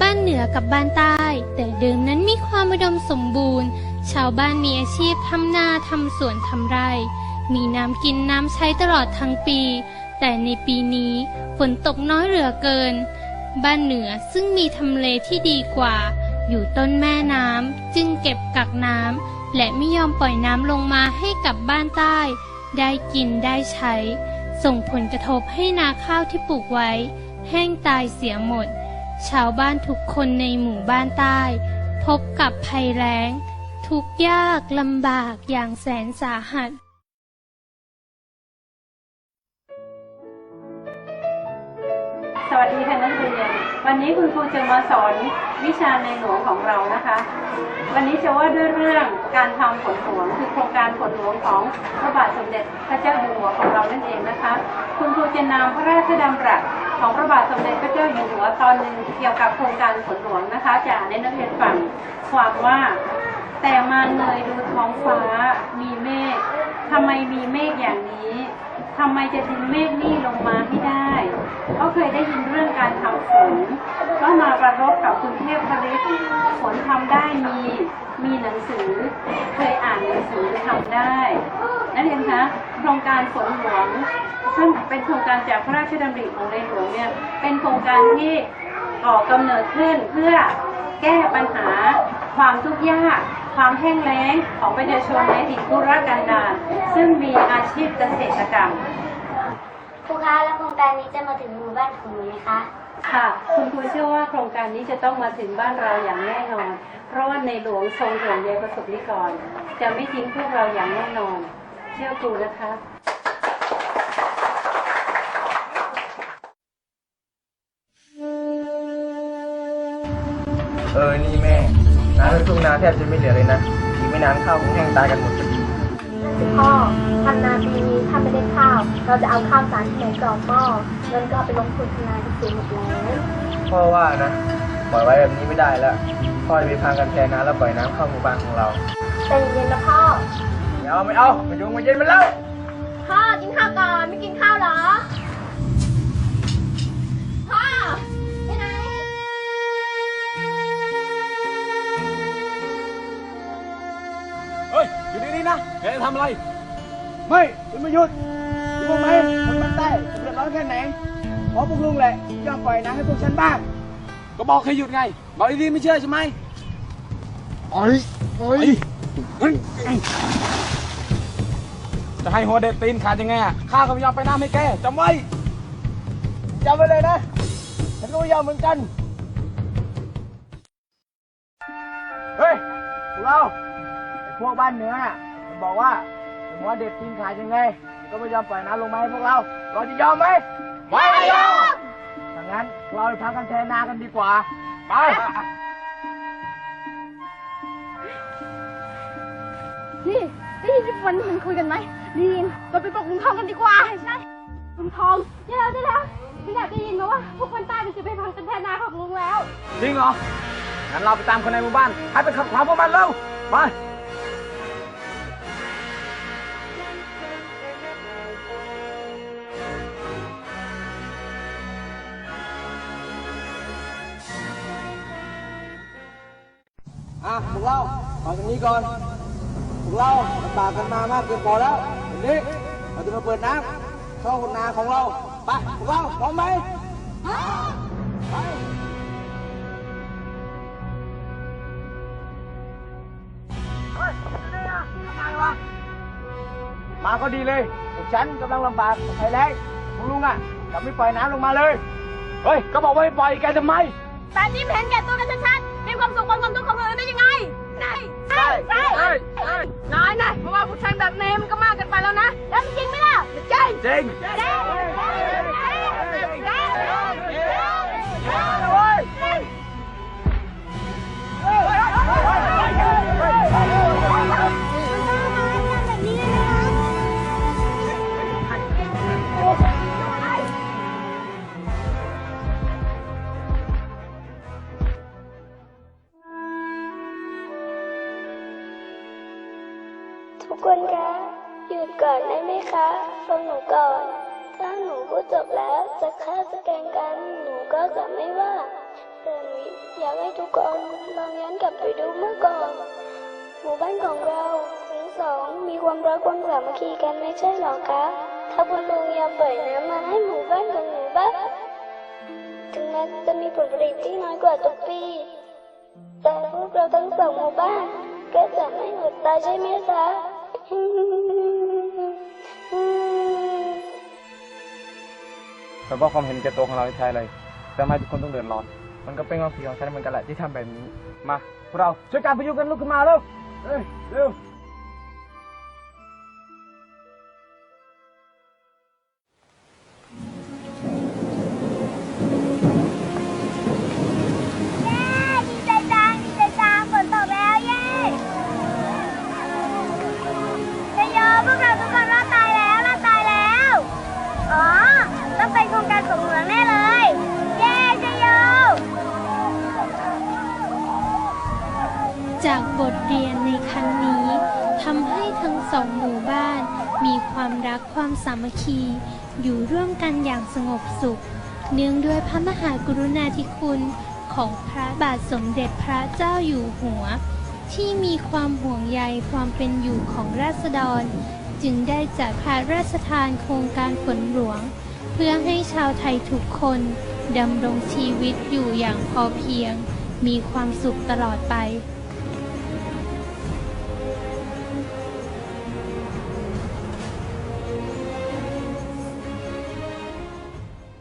บ้านเหนือกับบ้านใต้ แต่เดิมนั้นมีความอุดมสมบูรณ์ ชาวบ้านมีอาชีพทำนาทำสวนทำไร่ มีน้ำกินน้ำใช้ตลอดทั้งปี แต่ในปีนี้ฝนตกน้อยเหลือเกิน บ้านเหนือซึ่งมีทำเลที่ดีกว่า อยู่ต้นแม่น้ำจึงเก็บกักน้ำและไม่ยอมปล่อยน้ำลงมาให้กับบ้านใต้ ได้กินได้ใช้ ส่งผลกระทบให้นาข้าวที่ปลูกไว้ แห้งตายเสียหมด ชาวบ้านทุกคนในหมู่บ้านใต้ พบกับภัยแล้ง ทุกยากลำบากอย่างแสนสาหัส สวัสดีค่ะนักเรียน วันนี้คุณครูจะมาสอนวิชาในหลวงของเรานะคะ วันนี้จะว่าด้วยเรื่องการทำผลหลวงคือโครงการผลหลวงของพระบาทสมเด็จพระเจ้าอยู่หัวของเรานั่นเองนะคะ คุณครูจะนำพระราชดำรัส ของพระบาทสมเด็จพระเจ้าอยู่หัวตอนหนึ่งเกี่ยวกับโครงการฝนหลวงนะคะจะอ่านให้นักเรียนฟังความว่า แต่มาเงยดูท้องฟ้ามีเมฆทำไมมีเมฆอย่างนี้ทำไมจะดึงเมฆนี่ลงมาให้ได้ ก็เคยได้ยินเรื่องการทำฝนก็มา ระรบกับคุณเทพพริตฝนทำได้มีมีหนังสือเคยอ่านหนังสือทำได้นักเรียนคะโครงการฝนหลวงซึ่งเป็นโครงการจากพระราชดำริของในหลวงเนี่ยเป็นโครงการที่ก่อกำเนิดขึ้นเพื่อแก้ปัญหาความทุกข์ยาก ความแห้งแล้งของประชาชนในถิ่นทุรกันดารซึ่งมีอาชีพเกษตรกรรมครูคะแล้วโครงการนี้จะมาถึงหมู่บ้านของหนูไหมคะ ค่ะคุณครูเชื่อว่าโครงการนี้จะต้องมาถึงบ้านเราอย่างแน่นอน เพราะว่าในหลวงทรงห่วงใยประสบนิกร จะไม่ทิ้งพวกเราอย่างแน่นอน เชื่อครูนะคะเออ นี่แม่น้ำในทุ่งนาแทบจะไม่เหลือเลยนะ อีกไม่นานข้าวคงแห้งตายกันหมดพ อดีพ่อทำนาปีนี้ถ้าไม่ได้ข้าว เราจะเอาข้าวสารที่ไหนกรอกหม้อเงินก็เอาไปลงทุนทำนาที่เสียหมดแล้วพ่อว่านะปล่อยไว้แบบนี้ไม่ได้แล้วพ่อจะไปพังกันแทนน้ำแล้วปล่อยน้ำเข้าหมู่บ้านของเราแต่เย็นๆนะพ่อไม่เอาไม่เอาไม่ยุงมาเย็นมันแล้วพ่อกินข้าวก่อนไม่กินข้าวเหรอ นะแกจะทำอะไร ไม่คุณไม่หยุดรู้ไหมคนมันใต้จะเดือดร้อนแค่ไหนเพราะพวกลุงแหละยอมปล่อยน้ำให้พวกฉันบ้างก็บอกให้หยุดไง บอกดีๆไม่เชื่อใช่ไหมโอ้ยโอ้ยเฮ้ยจะให้หัวเด็ดตีนขาดยังไงอะข้าก็ไม่ยอมไปน้ำให้แกจำไว้จำไว้เลยนะฉันก็ไม่ยอมเหมือนกันเฮ้ยพวกเราไอ้พวกบ้านเหนือน่ะมัน บอกว่าหัวเด็ดตีนขาดยังไงมันก็ไม่ยอมปล่อยน้ำลงมาให้พวกเรา เราจะยอมไหมไม่ยอมดังนั้นเราไปพักกันแทนนากันดีกว่า ไป นี่ได้ยินที่วันนี้มันคุยกันไหมได้ยินเราไปปลุกลุงทองกันดีกว่าใช่ลุงทองได้แล้วได้แล้วฉันอยากได้ยินมาว่าพวกคนใต้มันจะไปพังกันแทนนาของลุงแล้ว จริงเหรอ งั้นเราไปตามคนในหมู่บ้าน ให้ไปขัดขวางพวกมันเร็ว ไป อะพวกเราฟังตรงนี้ก่อนพวกเราลำบากกันมามากเกินพอแล้ววันนี้เราจะมาเปิดน้ำเข้าคนนาของเราไปพวกเราพร้อมไหมไปเฮ้ยนี่นะไมวะมาก็ดีเลยพวกฉันกำลังลำบากกับภัยแล้งพวกลุงอะจะไม่ปล่อยน้ำลงมาเลย เฮ้ย ก็บอกว่าให้ปล่อยแกทำไม แบบนี้เห็นแก่ตัวกันชัดๆมีความสุขความทุกข์ของ ใช่ใช่ใช่น้อยนะเพราะว่าผู้ชายแบบเนมมันก็มากเกินไปแล้วนะ แล้วมันจริงไหมล่ะจริงจริงจริง คนคะหยุดก่อนได้ไหมคะฟังหนูก่อน ถ้าหนูพูดจบแล้วจะฆ่าจะแกงกัน หนูก็จะไม่ว่าแแซนด์วิชอยากให้ทุกคนลองย้อนกลับไปดูเมื่อก่อนหมู่บ้านของเราทั้งสองมีความรักความสามัคคีกันไม่ใช่หรอคะถ้าคุณลุงยอมปล่อยน้ำมาให้หมู่บ้านของหนูบ้างถึงแม้จะมีผลผลิตที่น้อยกว่าทุกปีแต่พวกเราทั้งสองหมู่บ้านก็จะไม่อดตายใช่ไหมคะ แต่ว่าความเห็นแก่ตัวของเราที่ใช่เลยจะไม่ให้ทุกคนต้องเดือดร้อน มันก็เป็นความผิดของฉันเหมือนกันแหละที่ทำแบบนี้ มาพวกเราช่วยการพยุงกันลุกขึ้นมาเร็วเอ้ยเร็ว จากบทเรียนในครั้งนี้ทำให้ทั้งสองหมู่บ้าน มีความรักความสามัคคี อยู่ร่วมกันอย่างสงบสุข เนื่องด้วยพระมหากรุณาธิคุณของพระบาทสมเด็จพระเจ้าอยู่หัว ที่มีความห่วงใยความเป็นอยู่ของราษฎร จึงได้จัดพระราชทานโครงการฝนหลวง เพื่อให้ชาวไทยทุกคนดำรงชีวิตอยู่อย่างพอเพียง มีความสุขตลอดไป